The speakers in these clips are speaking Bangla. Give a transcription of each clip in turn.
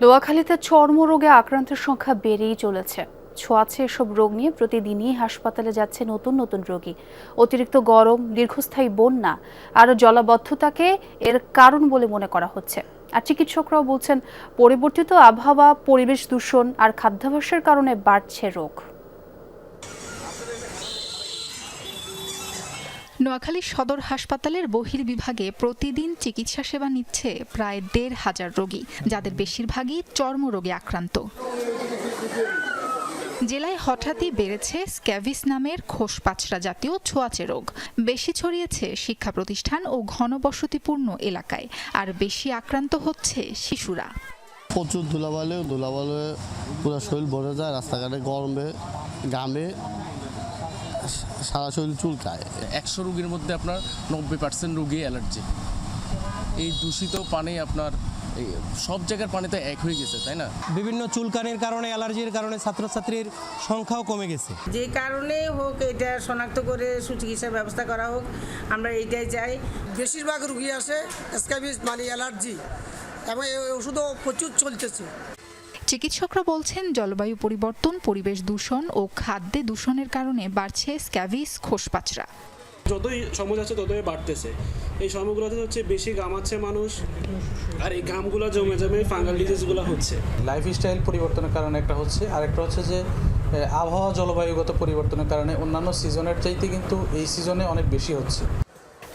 নোয়াখালীতে চর্মরোগে আক্রান্তের সংখ্যা বেড়েই চলেছে। ছোঁয়াছে এসব রোগ নিয়ে প্রতিদিনই হাসপাতালে যাচ্ছে নতুন নতুন রোগী। অতিরিক্ত গরম, দীর্ঘস্থায়ী বন্যা আর জলাবদ্ধতাকে এর কারণ বলে মনে করা হচ্ছে। আর চিকিৎসকরাও বলছেন, পরিবর্তিত আবহাওয়া, পরিবেশ দূষণ আর খাদ্যাভ্যাসের কারণে বাড়ছে রোগ। নোয়াখালী সদর হাসপাতালের বহির্বিভাগে প্রতিদিন চিকিৎসা সেবা নিচ্ছে প্রায় দেড় হাজার রোগী, যাদের বেশিরভাগই চর্মরোগে আক্রান্ত। জেলায় হঠাৎই বেড়েছে স্ক্যাভিস নামের খোসপাচড়া জাতীয় ছোঁয়াচে রোগ। বেশি ছড়িয়েছে শিক্ষা প্রতিষ্ঠান ও ঘনবসতিপূর্ণ এলাকায়, আর বেশি আক্রান্ত হচ্ছে শিশুরা। প্রচুর ধুলাবালি ধুলাবালি, পুরো শরীর ভরে যায়, রাস্তাঘাটে গরমে গামে সারা শরীর চুলকায়। একশো রুগীর মধ্যে আপনার নব্বই পার্সেন্ট রুগী অ্যালার্জি। এই দূষিত পানি আপনার এই সব জায়গার পানি তো এক হয়ে গেছে তাই না? বিভিন্ন চুলকানির কারণে অ্যালার্জির কারণে ছাত্রছাত্রীর সংখ্যাও কমে গেছে। যে কারণে হোক এটা শনাক্ত করে সুচিকিৎসার ব্যবস্থা করা হোক আমরা এইটাই চাই। বেশিরভাগ রুগী আসে স্ক্যাবিস মানে অ্যালার্জি এবং এই ওষুধও প্রচুর চলতেছে। চিকিৎসকরা বলছেন জলবায়ু পরিবর্তন পরিবেশ দূষণ ও খাদ্যে দূষণের কারণে বাড়ছে স্ক্যাভিস খোসপাচড়া যতই সময় যাচ্ছে ততই বাড়তেছে। এই সময়গুলোতে হচ্ছে বেশি গামাচ্ছে মানুষ আর এই গামগুলো জমে জমে ফাঙ্গাল ডিজিজগুলো হচ্ছে। লাইফস্টাইল পরিবর্তনের কারণে একটা হচ্ছে আর একটা হচ্ছে যে আবহাওয়া জলবায়ুগত পরিবর্তনের কারণে অন্যান্য সিজনের চাইতে কিন্তু এই সিজনে অনেক বেশি হচ্ছে।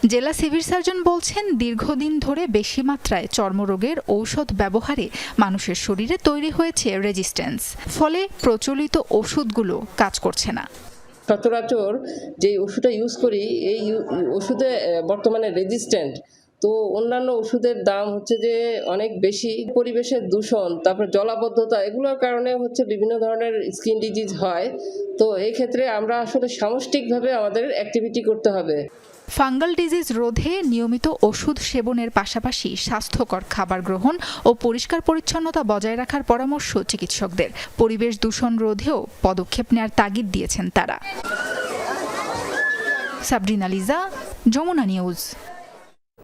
জেলা সিভিল সার্জন বলছেন, দীর্ঘদিন ধরে বেশি মাত্রায় চর্মরোগের ঔষধ ব্যবহারে মানুষের শরীরে তৈরি হয়েছে রেজিস্ট্যান্স ফলে প্রচলিত ওষুধগুলো কাজ করছে না। সচরাচর যে ওষুধটা ইউজ করি, এই ওষুধে বর্তমানে রেজিস্ট্যান্ট তো অন্যান্য ওষুধের দাম হচ্ছে যে অনেক বেশি। পরিবেশের দূষণ, তারপর জলাবদ্ধতা, এগুলোর কারণে হচ্ছে বিভিন্ন ধরনের স্কিন ডিজিজ হয়। তো এই ক্ষেত্রে আমরা আসলে সামষ্টিকভাবে আমাদের অ্যাক্টিভিটি করতে হবে। ফাঙ্গাল ডিজিজ রোধে নিয়মিত ওষুধ সেবনের পাশাপাশি স্বাস্থ্যকর খাবার গ্রহণ ও পরিষ্কার পরিচ্ছন্নতা বজায় রাখার পরামর্শ চিকিৎসকদের। পরিবেশ দূষণ রোধেও পদক্ষেপ নেয়ার তাগিদ দিয়েছেন তারা। সাবরিনা লিজা, যমুনা নিউজ।